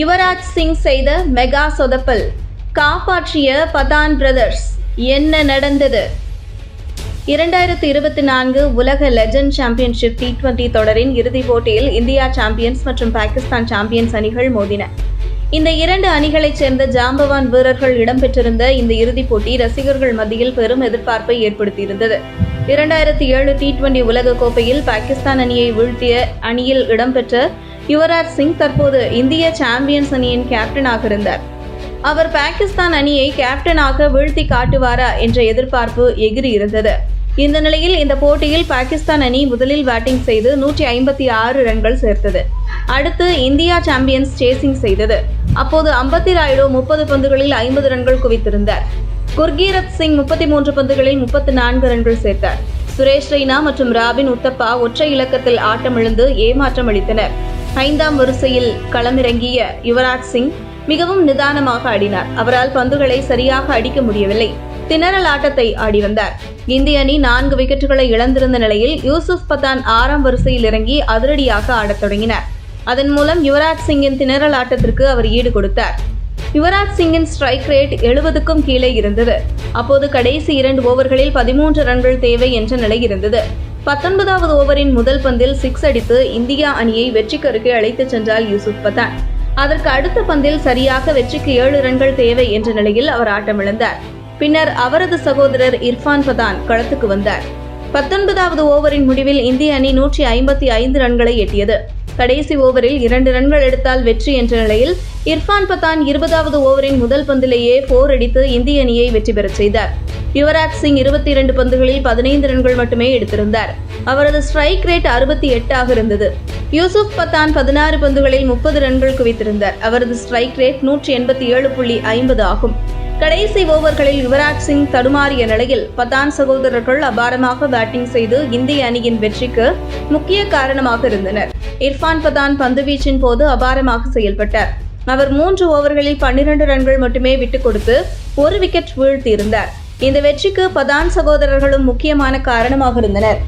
யுவராஜ் சிங் செய்த மெகா சொதப்பல். காப்பாற்றிய பதான் பிரதர்ஸ் என்ன நடந்தது? இரண்டாயிரத்தி இருபத்தி நான்கு உலக லெஜண்ட் சாம்பியன்ஷிப் டி டுவெண்டி தொடரின் இறுதிப் போட்டியில் இந்தியா சாம்பியன்ஸ் மற்றும் பாகிஸ்தான் சாம்பியன்ஸ் அணிகள் மோதின. இந்த இரண்டு அணிகளைச் சேர்ந்த ஜாம்பவான் வீரர்கள் இடம்பெற்றிருந்த இந்த இறுதிப் போட்டி ரசிகர்கள் மத்தியில் பெரும் எதிர்பார்ப்பை ஏற்படுத்தியிருந்தது. இரண்டாயிரத்தி ஏழு டி டுவெண்டி உலக கோப்பையில் பாகிஸ்தான் அணியை வீழ்த்திய அணியில் இடம்பெற்ற யுவராஜ் சிங் தற்போது இந்திய சாம்பியன்ஸ் அணியின் கேப்டனாக இருந்தார். அவர் பாகிஸ்தான் அணியை கேப்டனாக வீழ்த்தி காட்டுவாரா என்ற எதிர்பார்ப்பு எகிரி இருந்தது. இந்த நிலையில் இந்த போட்டியில் பாகிஸ்தான் அணி முதலில் பேட்டிங் செய்து நூற்றி ஐம்பத்தி ஆறு ரன்கள் சேர்த்தது. அடுத்து இந்தியா சாம்பியன்ஸ் சேசிங் செய்தது. அப்போது அம்பத்தி ராயுடு முப்பது பந்துகளில் ஐம்பது ரன்கள் குவித்திருந்தார். குர்கீரத் சிங் முப்பத்தி மூன்று பந்துகளில் முப்பத்தி நான்கு ரன்கள் சேர்த்தார். சுரேஷ் ரெய்னா மற்றும் ராபின் உத்தப்பா ஒற்றை இலக்கத்தில் ஆட்டமிழந்து ஏமாற்றம் அளித்தனர் ஐந்தாம் வரிசையில் களமிறங்கிய யுவராஜ் சிங் மிகவும் நிதானமாக ஆடினார். அவரால் பந்துகளை சரியாக அடிக்க முடியவில்லை. திணறல் ஆட்டத்தை ஆடி வந்தார். இந்திய அணி நான்கு விக்கெட்டுகளை இழந்திருந்த நிலையில் யூசுப் பதான் ஆறாம் வரிசையில் இறங்கி அதிரடியாக ஆடத் தொடங்கினார். அதன் மூலம் யுவராஜ் சிங்கின் திணறல் ஆட்டத்திற்கு அவர் ஈடு கொடுத்தார். யுவராஜ் சிங்கின் ஸ்ட்ரைக் ரேட் எழுபதுக்கும் கீழே இருந்தது. அப்போது கடைசி இரண்டு ஓவர்களில் பதிமூன்று ரன்கள் தேவை என்ற நிலை இருந்தது. பத்தொன்பதாவது ஓவரின் முதல் பந்தில் சிக்ஸ் அடித்து இந்தியா அணியை வெற்றிக்கருக்கு அழைத்துச் சென்றார் யூசுப் பதான். அதற்கு அடுத்த பந்தில் சரியாக வெற்றிக்கு ஏழு ரன்கள் தேவை என்ற நிலையில் அவர் ஆட்டமிழந்தார். பின்னர் அவரது சகோதரர் இர்ஃபான் பதான் களத்துக்கு வந்தார். பத்தொன்பதாவது ஓவரின் முடிவில் இந்திய அணி நூற்றி ஐம்பத்தி ஐந்து ரன்களை எட்டியது. கடைசி ஓவரில் இரண்டு ரன்கள் எடுத்தால் வெற்றி என்ற நிலையில் இர்ஃபான் பதான் இருபதாவது ஓவரின் முதல் பந்திலேயே போர் அடித்து இந்திய அணியை வெற்றி பெறச் செய்தார். யுவராஜ் சிங் இருபத்தி இரண்டு பந்துகளில் பதினைந்து ரன்கள் மட்டுமே எடுத்திருந்தார். அவரது ஸ்ட்ரைக் ரேட் அறுபத்தி எட்டாக இருந்தது. யூசுப் பத்தான் பதினாறு பந்துகளில் முப்பது ரன்கள் குவித்திருந்தார். அவரது ஸ்ட்ரைக் ரேட் நூற்றி எண்பத்தி ஏழு புள்ளி ஐம்பது ஆகும். கடைசி ஓவர்களில் யுவராஜ் சிங் தடுமாறிய நிலையில் பதான் சகோதரர்கள் அபாரமாக பேட்டிங் செய்து இந்திய அணியின் வெற்றிக்கு முக்கிய காரணமாக இருந்தனர். இர்ஃபான் பதான் பந்துவீச்சின் போது அபாரமாக செயல்பட்டார். அவர் மூன்று ஓவர்களில் பன்னிரண்டு ரன்கள் மட்டுமே விட்டுக் கொடுத்து ஒரு விக்கெட் வீழ்த்தியிருந்தார். இந்த வெற்றிக்கு பதான் சகோதரர்களும் முக்கியமான காரணமாக இருந்தனர்.